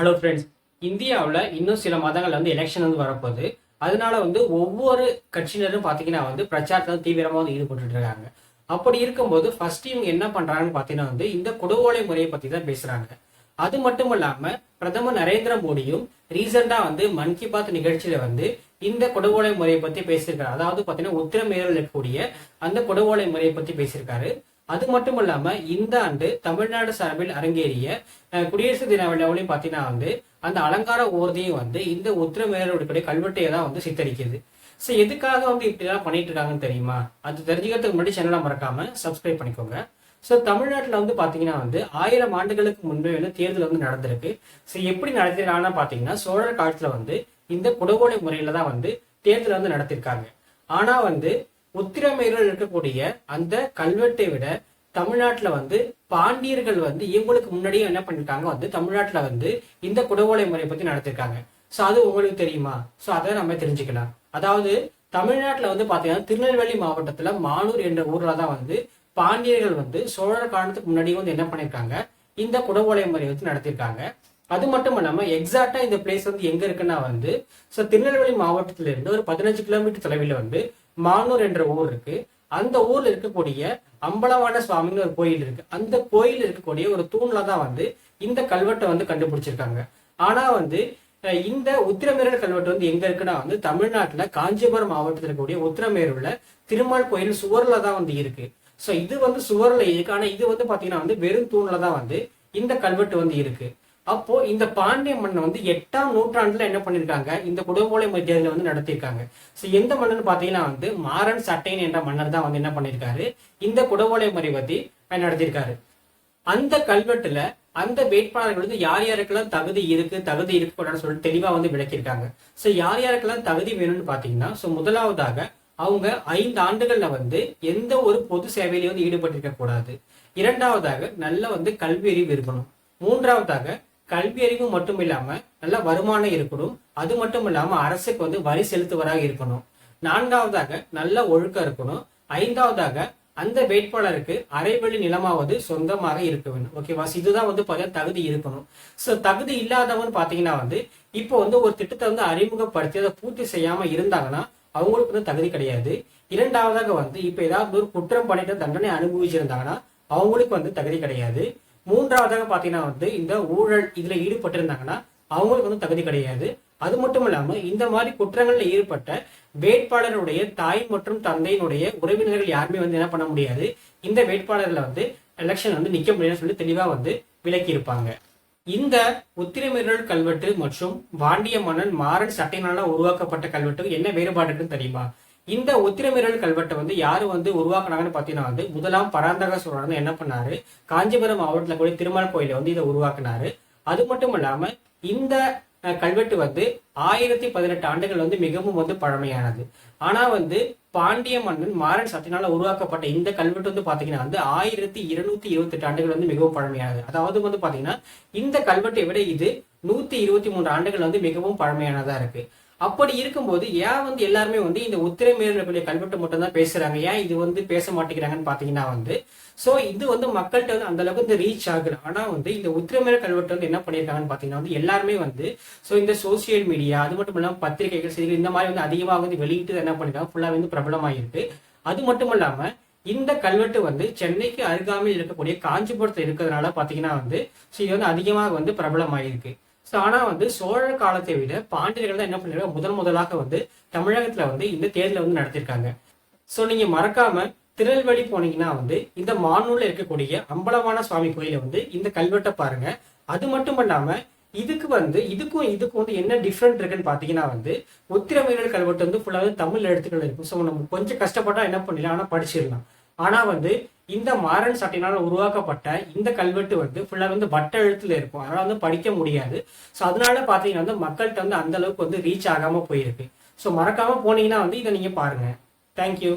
Hello friends இந்தியாவில் இன்னும் சில மாதங்கள் வந்து எலெக்ஷன் வந்து வரப்போகுது. அதனால வந்து ஒவ்வொரு கட்சியினரும் பார்த்தீங்கன்னா வந்து பிரச்சாரத்தில் தீவிரமாக வந்து ஈடுபட்டு இருக்காங்க. அப்படி இருக்கும்போது ஃபர்ஸ்ட் இவங்க என்ன பண்ணுறாங்கன்னு பார்த்தீங்கன்னா வந்து இந்த குடவோலை முறையை பற்றி தான் பேசுகிறாங்க அது மட்டும் இல்லாமல் பிரதமர் நரேந்திர மோடியும் ரீசெண்டாக வந்து மன் கி பாத் நிகழ்ச்சியில் வந்து இந்த குடவோலை முறையை பற்றி பேசியிருக்காரு. அதாவது பார்த்தீங்கன்னா உத்திரமேரல் இருக்கக்கூடிய அந்த குடவோலை முறையை பற்றி பேசியிருக்காரு. அது மட்டும் இல்லாம இந்த ஆண்டு தமிழ்நாடு சார்பில் அரங்கேறிய குடியரசு தின விழாவிலையும் பாத்தீங்கன்னா வந்து அந்த அலங்கார ஊர்தியும் வந்து இந்த உத்திரமேரலுடைய கல்வெட்டையை தான் வந்து சித்தரிக்குது ஸோ எதுக்காக வந்து இப்படிலாம் பண்ணிட்டு இருக்காங்கன்னு தெரியுமா? அது தெரிஞ்சுக்கிறதுக்கு முன்னாடி சேனலை மறக்காம சப்ஸ்கிரைப் பண்ணிக்கோங்க. ஸோ தமிழ்நாட்டில் வந்து பார்த்தீங்கன்னா வந்து ஆயிரம் ஆண்டுகளுக்கு முன்பே வந்து தேர்தல் வந்து நடந்திருக்கு. ஸோ எப்படி நடத்திருக்காங்கன்னா பார்த்தீங்கன்னா சோழர் காலத்தில் வந்து இந்த குடகோலை முறையில தான் வந்து தேர்தல் வந்து நடத்திருக்காங்க. ஆனா வந்து உத்திரமேரூர் இருக்கக்கூடிய அந்த கல்வெட்டை விட தமிழ்நாட்டில் வந்து பாண்டியர்கள் வந்து இவங்களுக்கு முன்னாடியே என்ன பண்ணிருக்காங்க? வந்து தமிழ்நாட்டில் வந்து இந்த குடவோலை முறையை பத்தி நடத்திருக்காங்க. ஸோ அது உங்களுக்கு தெரியுமா? ஸோ அதை நம்ம தெரிஞ்சுக்கலாம். அதாவது தமிழ்நாட்டில் வந்து பார்த்தீங்கன்னா திருநெல்வேலி மாவட்டத்தில் மானூர் என்ற ஊர்ல தான் வந்து பாண்டியர்கள் வந்து சோழர் காலத்துக்கு முன்னாடியே வந்து என்ன பண்ணிருக்காங்க? இந்த குடவோலை முறையை வந்து நடத்திருக்காங்க. அது மட்டும் இல்லாம எக்ஸாக்டா இந்த பிளேஸ் வந்து எங்க இருக்குன்னா வந்து ஸோ திருநெல்வேலி மாவட்டத்திலிருந்து ஒரு பதினஞ்சு கிலோமீட்டர் தொலைவில் வந்து மானூர் என்ற ஊர் இருக்கு. அந்த ஊர்ல இருக்கக்கூடிய அம்பலவான சுவாமின்னு ஒரு கோயில் இருக்கு. அந்த கோயில் இருக்கக்கூடிய ஒரு தூண்ல தான் வந்து இந்த கல்வெட்டை வந்து கண்டுபிடிச்சிருக்காங்க. ஆனா வந்து இந்த உத்திரமேரூர் கல்வெட்டு வந்து எங்க இருக்குன்னா வந்து தமிழ்நாட்டுல காஞ்சிபுரம் மாவட்டத்தில் இருக்கக்கூடிய உத்திரமேரூர்ல திருமால் கோயில் சுவர்ல தான் வந்து இருக்கு. சோ இது வந்து சுவர்ல இருக்கு. ஆனா இது வந்து பாத்தீங்கன்னா வந்து வெறும் தூண்ல தான் வந்து இந்த கல்வெட்டு வந்து இருக்கு. அப்போ இந்த பாண்டிய மன்னன் வந்து எட்டாம் நூற்றாண்டுல என்ன பண்ணிருக்காங்க? இந்த குடவோலை மத்தியில வந்து நடத்தியிருக்காங்க. சோ எந்த மன்னன் பாத்தீங்கன்னா வந்து மாறன் சட்டைன் என்ற மன்னர் தான் வந்து என்ன பண்ணிருக்காரு? இந்த குடவோலை முறை பத்தி நடத்தியிருக்காரு. அந்த கல்வெட்டுல அந்த வேட்பாளர்கள் வந்து யார் யாருக்கெல்லாம் தகுதி இருக்கு தகுதி இருக்கு சொல்லிட்டு தெளிவா வந்து விளக்கியிருக்காங்க. சோ யார் யாருக்கெல்லாம் தகுதி வேணும்னு பாத்தீங்கன்னா சோ முதலாவதாக அவங்க ஐந்து ஆண்டுகள்ல வந்து எந்த ஒரு பொது சேவையிலையும் வந்து ஈடுபட்டிருக்க கூடாது. இரண்டாவதாக நல்ல வந்து கல்வி அறிவு இருக்கணும். மூன்றாவதாக கல்வி அறிவு மட்டும் இல்லாம நல்ல வருமானம் இருக்கணும். அது மட்டும் இல்லாம அரசுக்கு வந்து வரி செலுத்துவராக இருக்கணும். நான்காவதாக நல்ல ஒழுக்கம் இருக்கணும். ஐந்தாவதாக அந்த வேட்பாளருக்கு அரைவழி நிலமாவது சொந்தமாக இருக்க வேண்டும். ஓகேவா இதுதான் வந்து பார்த்தீங்கன்னா தகுதி இருக்கணும். ஸோ தகுதி இல்லாதவன் பார்த்தீங்கன்னா வந்து இப்போ வந்து ஒரு திட்டத்தை வந்து அறிமுகப்படுத்தி அதை பூர்த்தி செய்யாம இருந்தாங்கன்னா அவங்களுக்கு வந்து தகுதி கிடையாது. இரண்டாவதாக வந்து இப்போ ஏதாவது ஒரு குற்றம் பண்ணிட்டு தண்டனை அனுபவிச்சிருந்தாங்கன்னா அவங்களுக்கு வந்து தகுதி கிடையாது. மூன்றாவதாக பார்த்தீங்கன்னா வந்து இந்த ஊழல் இதில் ஈடுபட்டிருந்தாங்கன்னா அவங்களுக்கு வந்து தகுதி கிடையாது. அது மட்டும் இல்லாமல் இந்த மாதிரி குற்றங்களில் ஈடுபட்ட வேட்பாளருடைய தாய் மற்றும் தந்தையினுடைய உறவினர்கள் யாருமே வந்து என்ன பண்ண முடியாது. இந்த வேட்பாளர்ல வந்து எலெக்ஷன் வந்து நிற்க முடியாதுன்னு சொல்லி தெளிவாக வந்து விளக்கியிருப்பாங்க. இந்த உத்திரமேரல் கல்வெட்டு மற்றும் வாண்டிய மன்னன் மாறன் சட்டையினால உருவாக்கப்பட்ட கல்வெட்டு என்ன வேறுபாடு இருக்குன்னு தெரியுமா? இந்த உத்திரமீறல் கல்வெட்டை வந்து யாரு வந்து உருவாக்குனாங்கன்னு பாத்தீங்கன்னா வந்து முதலாம் பராந்தக சோழன் வந்து என்ன பண்ணாரு? காஞ்சிபுரம் மாவட்டத்தில் கூட திருமால் கோயிலை வந்து இதை உருவாக்குனாரு. அது மட்டும் இல்லாம இந்த அஹ், கல்வெட்டு வந்து ஆயிரத்தி பதினெட்டு ஆண்டுகள் வந்து மிகவும் வந்து பழமையானது. ஆனா வந்து பாண்டிய மன்னன் மாறன் சத்தினால உருவாக்கப்பட்ட இந்த கல்வெட்டு வந்து பாத்தீங்கன்னா வந்து ஆயிரத்தி இருநூத்தி இருபத்தி எட்டு ஆண்டுகள் வந்து மிகவும் பழமையானது. அதாவது வந்து பாத்தீங்கன்னா இந்த கல்வெட்டை விட இது நூத்தி இருபத்தி மூன்று ஆண்டுகள் வந்து மிகவும் பழமையானதா இருக்கு. அப்படி இருக்கும்போது ஏன் வந்து எல்லாருமே வந்து இந்த உத்திரமேரக்கூடிய கல்வெட்டு மட்டும் தான் பேசுறாங்க? ஏன் இது வந்து பேச மாட்டேங்கிறாங்கன்னு பாத்தீங்கன்னா வந்து சோ இது வந்து மக்கள்கிட்ட வந்து அந்த அளவுக்கு வந்து ரீச் ஆகுது ஆனா வந்து இந்த உத்திரமேர கல்வெட்டு வந்து என்ன பண்ணியிருக்காங்கன்னு பாத்தீங்கன்னா வந்து எல்லாருமே வந்து சோ இந்த சோசியல் மீடியா அது மட்டும் இல்லாம பத்திரிகைகள் செய்திகள் இந்த மாதிரி வந்து அதிகமாக வந்து வெளியிட்டு என்ன பண்ணிருக்காங்க ஃபுல்லா வந்து பிரபலமாயிருக்கு. அது மட்டும் இல்லாம இந்த கல்வெட்டு வந்து சென்னைக்கு அருகாமையில் இருக்கக்கூடிய காஞ்சிபுரத்தில் இருக்கிறதுனால பாத்தீங்கன்னா வந்து ஸோ இது வந்து அதிகமாக வந்து பிரபலமாயிருக்கு. ஸோ ஆனா வந்து சோழர் காலத்தை விட பாண்டியர்கள் தான் என்ன பண்ணிருக்காங்க? முதன் முதலாக வந்து தமிழகத்துல வந்து இந்த தேர்தலை வந்து நடத்திருக்காங்க. ஸோ நீங்க மறக்காம திருநெல்வேலி போனீங்கன்னா வந்து இந்த மானூரில் இருக்கக்கூடிய அம்பலமான சுவாமி கோயில வந்து இந்த கல்வெட்டை பாருங்க. அது மட்டும் இல்லாம இதுக்கு வந்து இதுக்கும் இதுக்கும் வந்து என்ன டிஃப்ரெண்ட் இருக்குன்னு பாத்தீங்கன்னா வந்து உத்திரமேரல் கல்வெட்டு வந்து ஃபுல்லாக வந்து தமிழ் எழுத்துக்கள் இருக்கும் ஸோ நம்ம கொஞ்சம் கஷ்டப்பட்டா என்ன பண்ணிடலாம்? ஆனால் படிச்சிடலாம். ஆனா வந்து இந்த மாறன் சட்டையினால் உருவாக்கப்பட்ட இந்த கல்வெட்டு வந்து ஃபுல்லா வந்து வட்ட எழுத்துல இருக்கும். அதனால வந்து படிக்க முடியாது. ஸோ அதனால பாத்தீங்கன்னா வந்து மக்கள்கிட்ட வந்து அந்த அளவுக்கு வந்து ரீச் ஆகாம போயிருக்கு. ஸோ மறக்காம போனீங்கன்னா வந்து இதை நீங்க பாருங்க. தேங்க்யூ